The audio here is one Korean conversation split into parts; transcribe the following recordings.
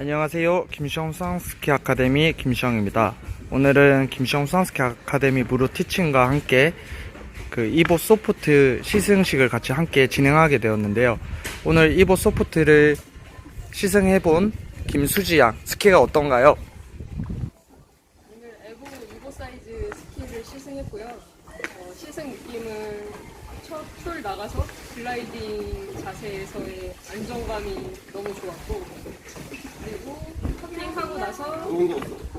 안녕하세요. 김시영 수상스키 아카데미 김시영입니다. 오늘은 김시영 수상스키 아카데미 무료 티칭과 함께 그 이보 소프트 시승식을 같이 함께 진행하게 되었는데요. 오늘 이보 소프트를 시승해본 김수지 양 스키가 어떤가요? 오늘 에보 2보 사이즈 스키를 시승했고요. 어, 시승 느낌은 첫 풀 나가서 글라이딩 자세에서의 안정감이 너무 좋았고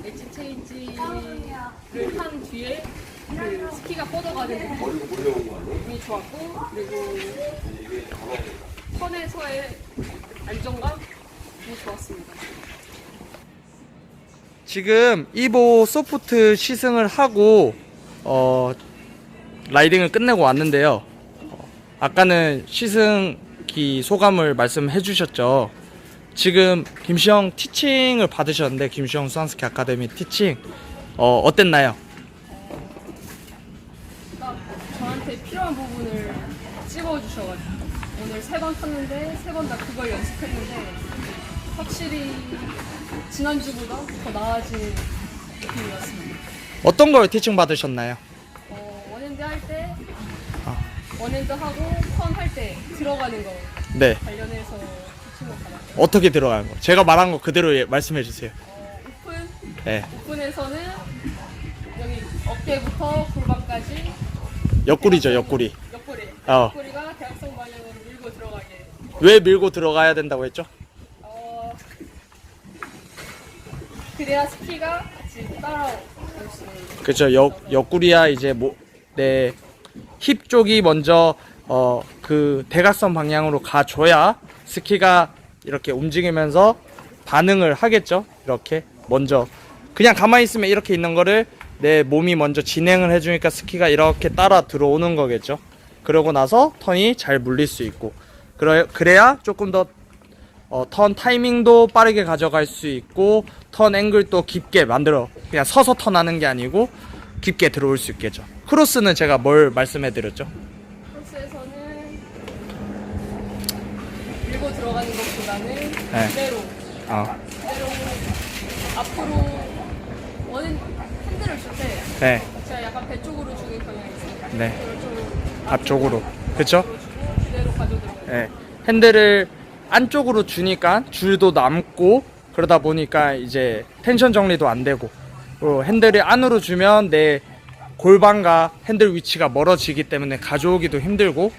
엣지 체인지를 한 뒤에 그 스키가 뻗어가는 느낌이 좋았고 그리고 턴에서의 안정감이 좋았습니다. 지금 이보 소프트 시승을 하고 어, 라이딩을 끝내고 왔는데요. 어, 아까는 시승기 소감을 말씀해 주셨죠. 지금 김시영 티칭을 받으셨는데 김시영 수상스키 아카데미 티칭 어, 어땠나요? 딱 저한테 필요한 부분을 찍어주셔가지고 오늘 세 번 탔는데 세 번 다 그걸 연습했는데 확실히 지난주보다 더 나아진 느낌이었습니다. 어떤 걸 티칭 받으셨나요? 어, 원핸드 할 때 아. 원핸드 하고 턴 할 때 들어가는 거 네. 관련해서 어떻게 들어가는 거? 제가 말한 거 그대로 예- 말씀해 주세요. 어, 오픈 네. 오픈에서는 여기 어깨부터 골반까지 옆구리죠, 옆구리. 옆구리 어. 옆구리가 대각선 방향으로 밀고 들어가게 왜 밀고 들어가야 된다고 했죠? 어, 그래야 스키가 같이 따라올 수 있는 그렇죠. 옆 옆구리야 이제 뭐내힙 쪽이 먼저 어 그 대각선 방향으로 가줘야 스키가 이렇게 움직이면서 반응을 하겠죠. 이렇게 먼저 그냥 가만히 있으면 이렇게 있는 거를 내 몸이 먼저 진행을 해주니까 스키가 이렇게 따라 들어오는 거겠죠. 그러고 나서 턴이 잘 물릴 수 있고 그래 그래야 조금 더 어, 턴 타이밍도 빠르게 가져갈 수 있고 턴 앵글도 깊게 만들어 그냥 서서 턴하는 게 아니고 깊게 들어올 수 있겠죠. 크로스는 제가 뭘 말씀해 드렸죠? 들어가는 것보다는 네. 그대로 아, 그대로 앞으로 원은 핸들을 줄 때 네, 제가 약간 배 쪽으로 주는 경향이 있어요. 네. 그걸 좀 앞쪽으로, 그렇죠? 앞으로 주고 그대로 가져들어가요. 네, 핸들을 안쪽으로 주니까 줄도 남고 그러다 보니까 이제 텐션 정리도 안 되고 또 핸들을 안으로 주면 내 골반과 핸들 위치가 멀어지기 때문에 가져오기도 힘들고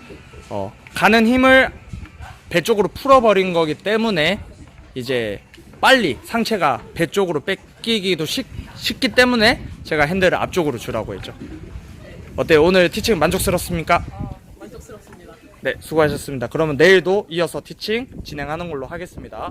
어, 가는 힘을 배 쪽으로 풀어버린 거기 때문에 이제 빨리 상체가 배 쪽으로 뺏기기도 쉽, 쉽기 때문에 제가 핸들을 앞쪽으로 주라고 했죠. 어때요? 오늘 티칭 만족스럽습니까? 아, 만족스럽습니다. 네, 수고하셨습니다. 그러면 내일도 이어서 티칭 진행하는 걸로 하겠습니다.